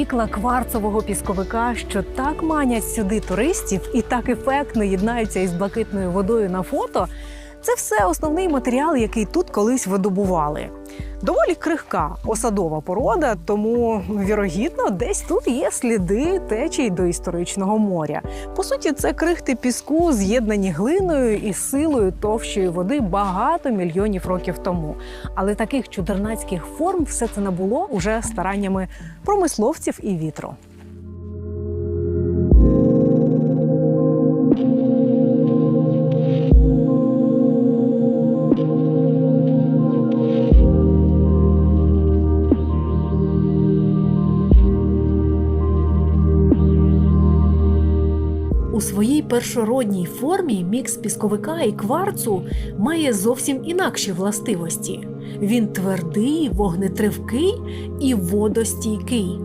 ікла кварцового пісковика, що так манять сюди туристів і так ефектно єднаються із блакитною водою на фото. Це все основний матеріал, який тут колись видобували. Доволі крихка осадова порода, тому вірогідно десь тут є сліди течій до історичного моря. По суті, це крихти піску, з'єднані глиною і силою товщої води багато мільйонів років тому. Але таких чудернацьких форм все це набуло уже стараннями промисловців і вітру. У своїй першородній формі мікс пісковика і кварцу має зовсім інакші властивості. Він твердий, вогнетривкий і водостійкий.